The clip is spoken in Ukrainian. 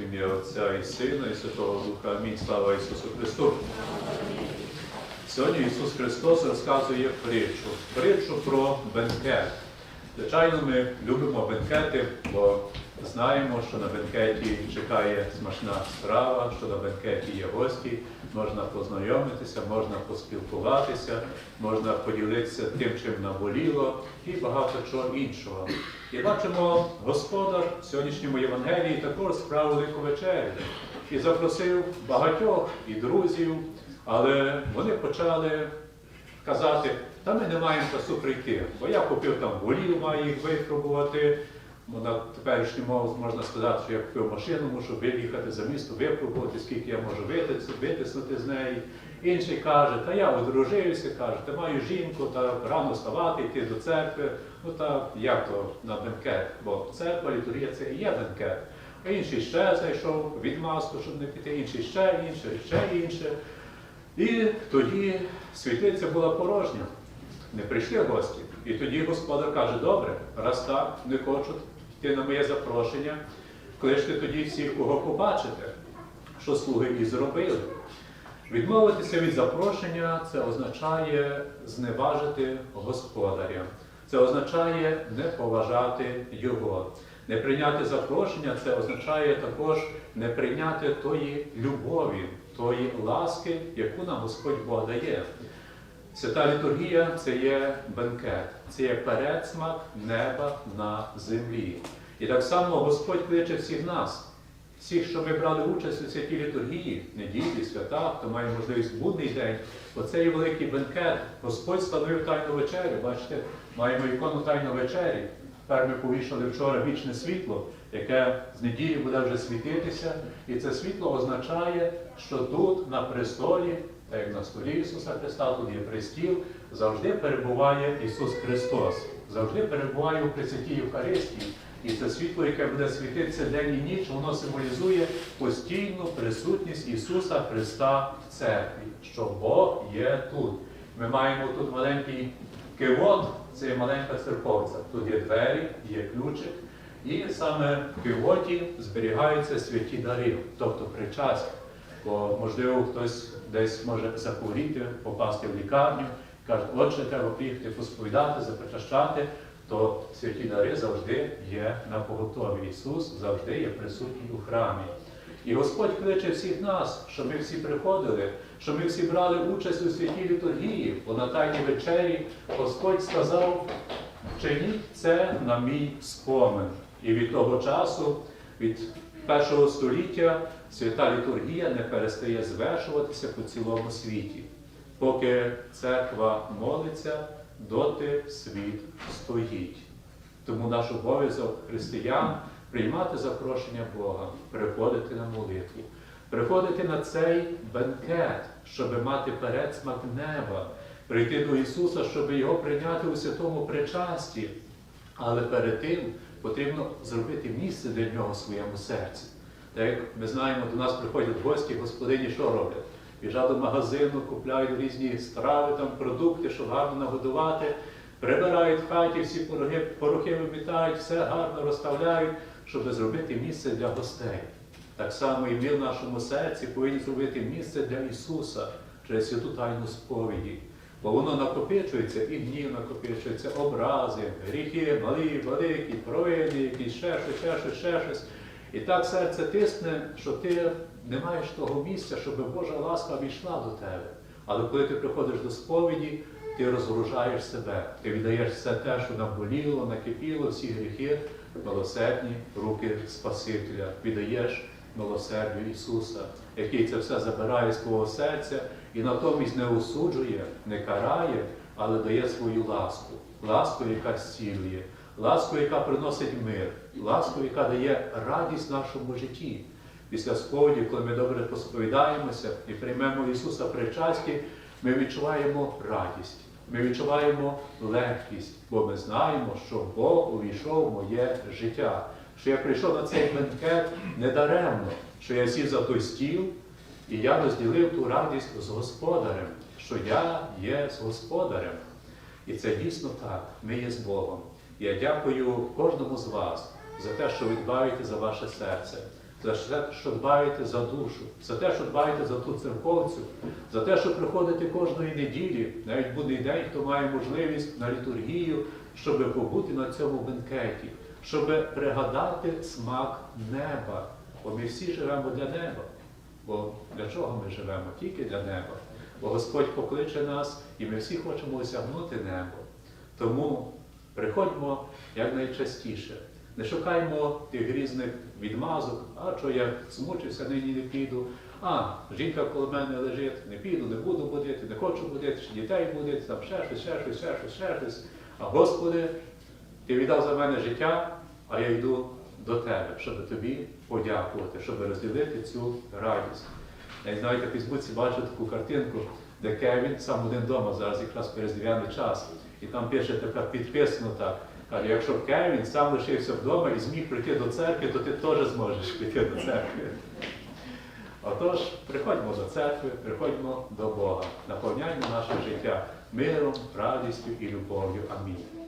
В ім'я Отця і Сина, і Святого Духа. Амінь. Слава Ісусу Христу. Сьогодні Ісус Христос розказує притчу. Притчу про бенкет. Звичайно, ми любимо бенкети, бо знаємо, що на бенкеті чекає смачна страва, що на бенкеті є гості, можна познайомитися, можна поспілкуватися, можна поділитися тим, чим наболіло, і багато чого іншого. І бачимо, господар в сьогоднішньому Євангелії також справу велику вечерю і запросив багатьох і друзів, але вони почали казати, та ми не маємо часу прийти, бо я купив там голів, маю їх випробувати. На теперішню мову можна сказати, що я купив машину, мушу виїхати за місто, випробувати, скільки я можу витиснути з неї. Інший каже, та я одружився, каже, та маю жінку, та рано вставати, йти до церкви. Ну та як то на бенкет? Бо церква, літургія це і є бенкет. А інший ще зайшов від маску, щоб не піти, інший ще інше, ще інше. І тоді світлиця була порожня, не прийшли гості. І тоді господар каже, добре, раз так, не хочуть йти на моє запрошення, кличте тоді всіх, кого побачите, що слуги і зробили. Відмовитися від запрошення це означає зневажити господаря. Це означає не поважати його. Не прийняти запрошення це означає також не прийняти тої любові, тої ласки, яку нам Господь Бог дає. Свята літургія це є бенкет, це є передсмак неба на землі. І так само Господь кличе всіх нас, всіх, що ми брали участь у святій літургії, неділі, свята, хто має можливість будний день. Оце є великий бенкет. Господь становив тайну вечерю. Бачите, маємо ікону тайну вечері. Тепер ми повішали вчора вічне світло, яке з неділі буде вже світитися. І це світло означає, що тут, на престолі, так як на столі Ісуса Христа, тут є престіл, завжди перебуває Ісус Христос, завжди перебуває у Пресвятій Євхаристії. І це світло, яке буде світитися день і ніч, воно символізує постійну присутність Ісуса Христа в церкві, що Бог є тут. Ми маємо тут маленький кивот, це маленька церковця. Тут є двері, є ключик. І саме в кивоті зберігаються святі дари, тобто причастя. Бо, можливо, хтось десь може захворіти, попасти в лікарню, каже, отже, треба приїхати посповідати, запричащати, то святі дари завжди є на поготові. Ісус завжди є присутній у храмі. І Господь кличе всіх нас, щоб ми всі приходили, щоб ми всі брали участь у святій літургії, бо на тайній вечері Господь сказав, чиніть це на мій спомин. І від того часу, від першого століття, свята літургія не перестає звершуватися по цілому світі. Поки церква молиться, доти світ стоїть. Тому наш обов'язок християн приймати запрошення Бога, приходити на молитву, приходити на цей бенкет, щоб мати передсмак неба, прийти до Ісуса, щоб його прийняти у святому причасті. Але перед тим потрібно зробити місце для нього в своєму серці. Так як ми знаємо, до нас приходять гості, господині що роблять? Біжать до магазину, купляють різні страви, там, продукти, щоб гарно нагодувати, прибирають в хаті, всі порохи, порохи вимітають, все гарно розставляють, щоб зробити місце для гостей. Так само і ми в нашому серці повинні зробити місце для Ісуса через святу тайну сповіді. Бо воно накопичується, і гнів накопичується, образи, гріхи, малі, великі, провини, якісь ще щось, ще щось, ще щось. І так серце тисне, що ти не маєш того місця, щоб Божа ласка війшла до тебе. Але коли ти приходиш до сповіді, ти розгружаєш себе, ти віддаєш все те, що наболіло, накипіло, всі гріхи, милосердні руки Спасителя, віддаєш милосердю Ісуса, який це все забирає з твого серця і натомість не осуджує, не карає, але дає свою ласку, ласку, яка зцілює, ласку, яка приносить мир, ласку, яка дає радість нашому житті. Після сповіді, коли ми добре посповідаємося і приймемо Ісуса причасті, ми відчуваємо радість, ми відчуваємо легкість, бо ми знаємо, що Бог увійшов в моє життя, що я прийшов на цей бенкет недаремно, що я сів за той стіл і я розділив ту радість з господарем, що я є з господарем. І це дійсно так, ми є з Богом. Я дякую кожному з вас за те, що ви дбаєте за ваше серце, за те, що дбаєте за душу, за те, що дбаєте за ту церковцю, за те, що приходите кожної неділі, навіть будний день, хто має можливість на літургію, щоб побути на цьому бенкеті, щоб пригадати смак неба. Бо ми всі живемо для неба. Бо для чого ми живемо? Тільки для неба. Бо Господь покличе нас, і ми всі хочемо осягнути небо. Тому приходьмо якнайчастіше. Не шукаймо тих різних відмазок, а що я змучився, нині не піду. А, жінка коло мене лежить, не піду, не буду будити, не хочу будити, чи дітей будити, там ще щось, ще щось, ще щось, ще щось. А Господи, ти віддав за мене життя, а я йду до тебе, щоб тобі подякувати, щоб розділити цю радість. Я знаю, на Фейсбуці бачу таку картинку, де Кевін сам один вдома, зараз якраз перездів'яний час, і там пише така підписано так. Каже, якщо Кевін сам лишився вдома і зміг прийти до церкви, то ти теж зможеш прийти до церкви. Отож, приходьмо до церкви, приходьмо до Бога, наповняймо наше життя миром, радістю і любов'ю. Амінь.